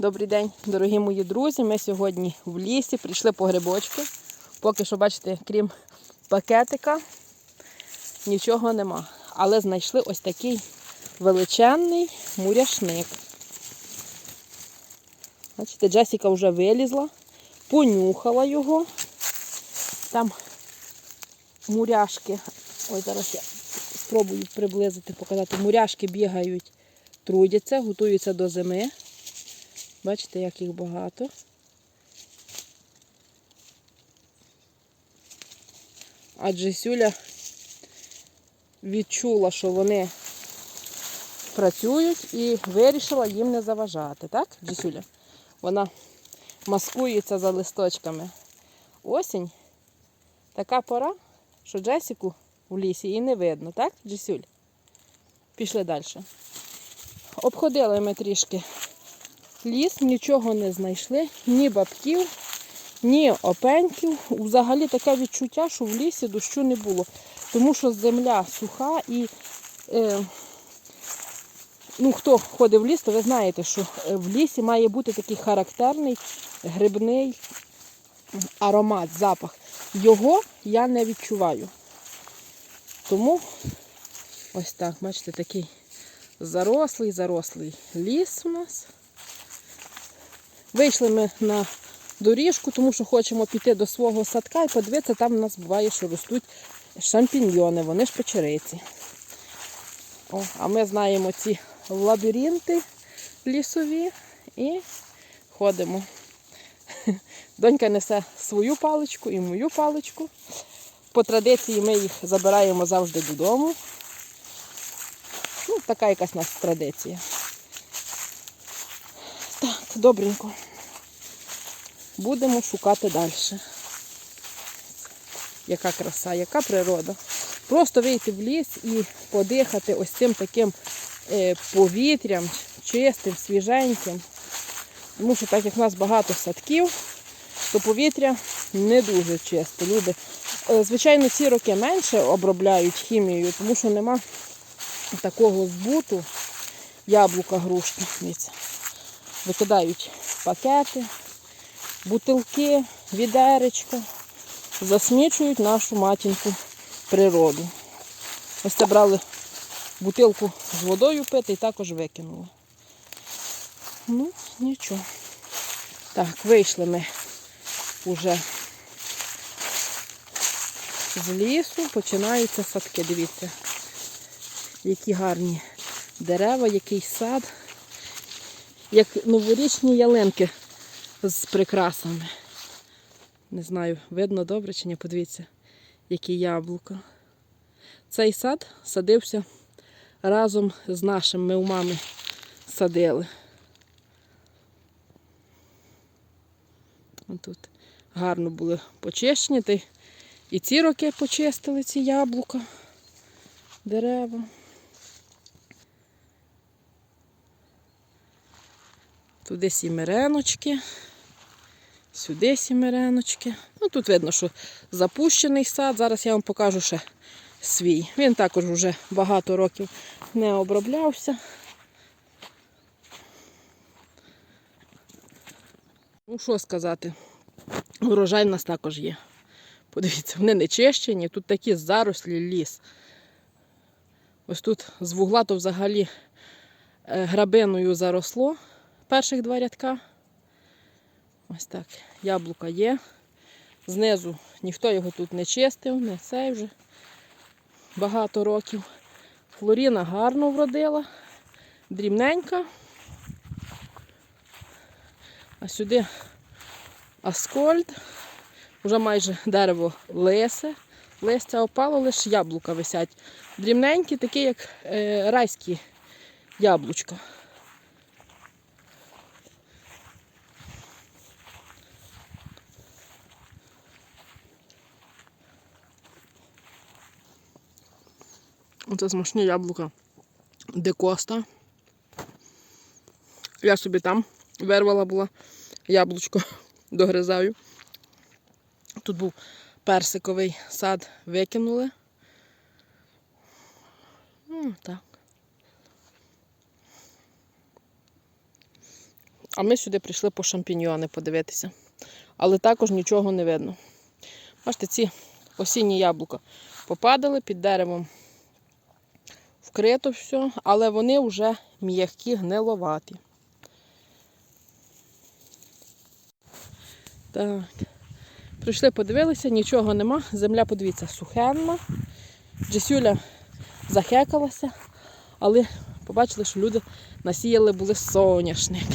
Добрий день, дорогі мої друзі. Ми сьогодні в лісі прийшли по грибочки. Поки що, бачите, крім пакетика, нічого нема. Але знайшли ось такий величезний муряшник. Бачите, Джесіка вже вилізла, понюхала його. Там муряшки. Ой, зараз я спробую приблизити, показати. Муряшки бігають, трудяться, готуються до зими. Бачите, як їх багато. Адже Сюля відчула, що вони працюють і вирішила їм не заважати, так, Джесюля? Вона маскується за листочками. Осінь така пора, що Джесіку в лісі і не видно, так, Джесюль? Пішли далі. Обходили ми трішки ліс, нічого не знайшли, ні бабків, ні опеньків. Взагалі таке відчуття, що в лісі дощу не було. Тому що земля суха і е, ну, хто ходить в ліс, то ви знаєте, що е, в лісі має бути такий характерний грибний аромат, запах. Його я не відчуваю. Тому ось так, бачите, такий зарослий, зарослий ліс у нас. Вийшли ми на доріжку, тому що хочемо піти до свого садка і подивитися, там у нас буває, що ростуть шампіньйони, вони ж печериці. О, а ми знаємо ці лабіринти лісові і ходимо. Донька несе свою паличку і мою паличку. По традиції ми їх забираємо завжди додому. Ну, така якась у нас традиція. Добренько. Будемо шукати далі. Яка краса, яка природа. Просто вийти в ліс і подихати ось цим таким е, повітрям, чистим, свіженьким. Тому що так як в нас багато садків, то повітря не дуже чисте. Люди, е, звичайно, ці роки менше обробляють хімією, тому що нема такого збуту яблука, грушки. Викидають пакети, бутилки, відеречка, засмічують нашу матінку природу. Ось це брали бутилку з водою пити і також викинули. Ну, нічого. Так, вийшли ми вже з лісу, починаються садки. Дивіться, які гарні дерева, який сад як новорічні ялинки з прикрасами. Не знаю, видно добре чи ні, подивіться, які яблука. Цей сад садився разом з нашим, ми у мами садили. Тут гарно були почищені. І ці роки почистили ці яблука, дерева. Туди сімереночки, сюди сімереночки. Ну, Тут видно, що запущений сад. Зараз я вам покажу ще свій. Він також вже багато років не оброблявся. Ну, що сказати, урожай в нас також є. Подивіться, вони не чищені, тут такі зарослі ліс. Ось тут з вугла то взагалі е, грабиною заросло перших два рядка. Ось так. Яблука є. Знизу ніхто його тут не чистив, не цей вже багато років. Флоріна гарно вродила, дрібненька. А сюди аскольд, вже майже дерево лисе, листя опало, лише яблука висять. Дрібненькі, такі, як е, райські яблучка. Оце смачні яблука декоста. Я собі там вирвала була яблучко, догризаю. Тут був персиковий сад, викинули. Ну, так. А ми сюди прийшли по шампіньйони подивитися. Але також нічого не видно. Бачите, ці осінні яблука попадали під деревом. Вкрито все, але вони вже м'які, гниловаті. Так. Прийшли, подивилися, нічого нема. Земля, подивіться, сухенна. Джесюля захекалася, але побачили, що люди насіяли були соняшник.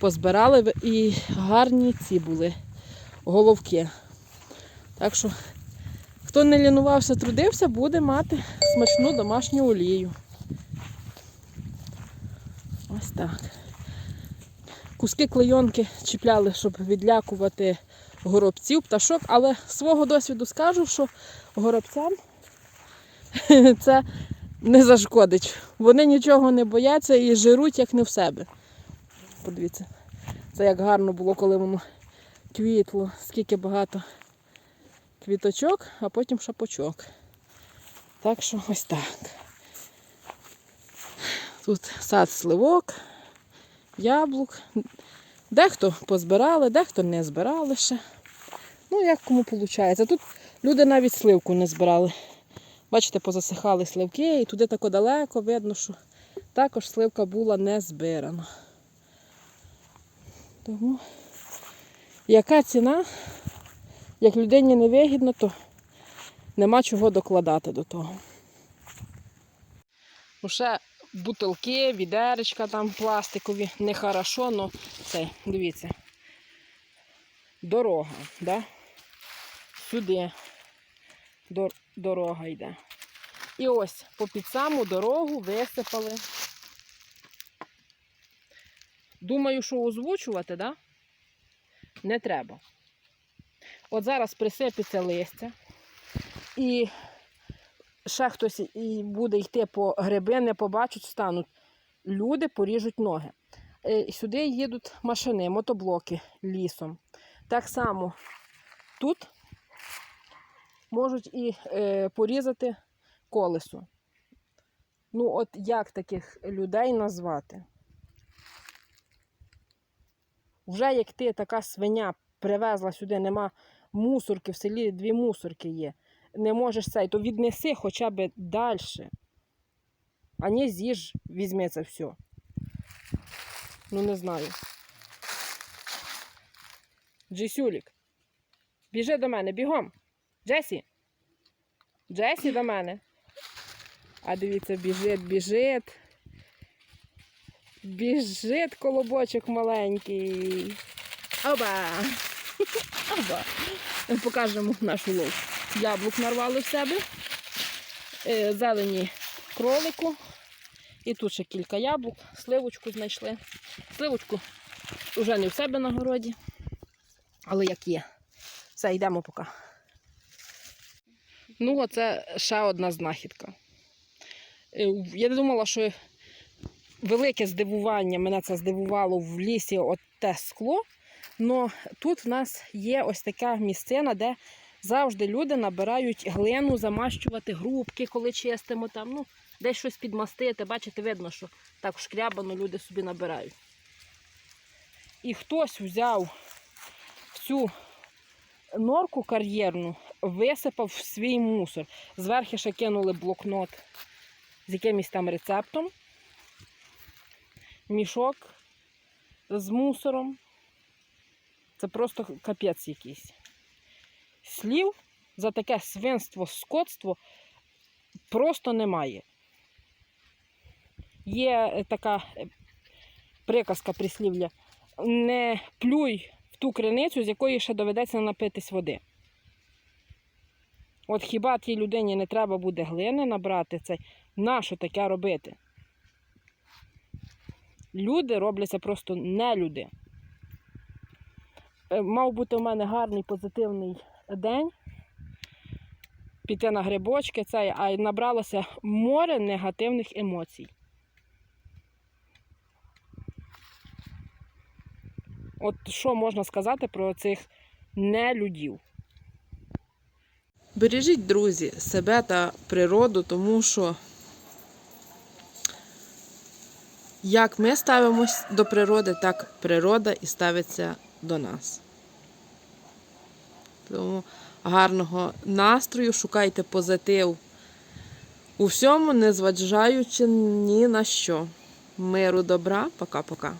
Позбирали і гарні ці були головки. Так що, хто не лінувався, трудився, буде мати смачну домашню олію. Ось так. Куски клейонки чіпляли, щоб відлякувати горобців, пташок, але свого досвіду скажу, що горобцям це не зашкодить. Вони нічого не бояться і жируть, як не в себе. Подивіться, це як гарно було, коли воно квітло, скільки багато квіточок, а потім шапочок. Так що ось так. Тут сад сливок, яблук. Дехто позбирали, дехто не збирали ще. Ну, як кому виходить. Тут люди навіть сливку не збирали. Бачите, позасихали сливки і туди тако далеко видно, що також сливка була не збирана. Тому яка ціна? Як людині не вигідно, то нема чого докладати до того. Ну, ще бутилки, відеречка там пластикові, нехорошо, але це, дивіться. Дорога, да? Сюди дор- дорога йде. І ось попід саму дорогу висипали. Думаю, що озвучувати, да? Не треба. От зараз присипеться листя, і ще хтось і буде йти по гриби, не побачать, стануть. Люди поріжуть ноги. Е, Сюди їдуть машини, мотоблоки лісом. Так само тут можуть і е, порізати колесо. Ну, от як таких людей назвати? Вже як ти така свиня привезла сюди, нема мусорки, в селі дві мусорки є. Не можеш цей, то віднеси хоча б далі. А не з'їж, візьми це все. Ну не знаю. Джесюлік, біжи до мене, бігом. Джесі. Джесі до мене. А дивіться, біжить, біжить. Біжить колобочок маленький. Оба! Покажемо нашу лов. Яблук нарвали в себе. Е, Зелені кролику. І тут ще кілька яблук. Сливочку знайшли. Сливочку вже не в себе на городі. Але як є. Все, йдемо поки. Ну, оце ще одна знахідка. Е, Я думала, що велике здивування, мене це здивувало в лісі от те скло. Але тут в нас є ось така місцина, де завжди люди набирають глину, замащувати грубки, коли чистимо там. Ну, десь щось підмастити. Бачите, видно, що так шкрябано люди собі набирають. І хтось взяв цю норку кар'єрну, висипав свій мусор. Зверху ще кинули блокнот з якимось там рецептом, мішок з мусором. Це просто капець якийсь. Слів за таке свинство, скотство просто немає. Є е, така е, приказка прислів'я. Не плюй в ту криницю, з якої ще доведеться напитись води. От хіба тій людині не треба буде глини набрати цей? Нащо таке робити? Люди робляться просто не люди. Е, Мав бути у мене гарний позитивний день. Піти на грибочки, цей, а набралося море негативних емоцій. От що можна сказати про цих нелюдів? Бережіть, друзі, себе та природу, тому що Як ми ставимось до природи, так природа і ставиться до нас. Тому гарного настрою, шукайте позитив у всьому, не зважаючи ні на що. Миру, добра, пока-пока.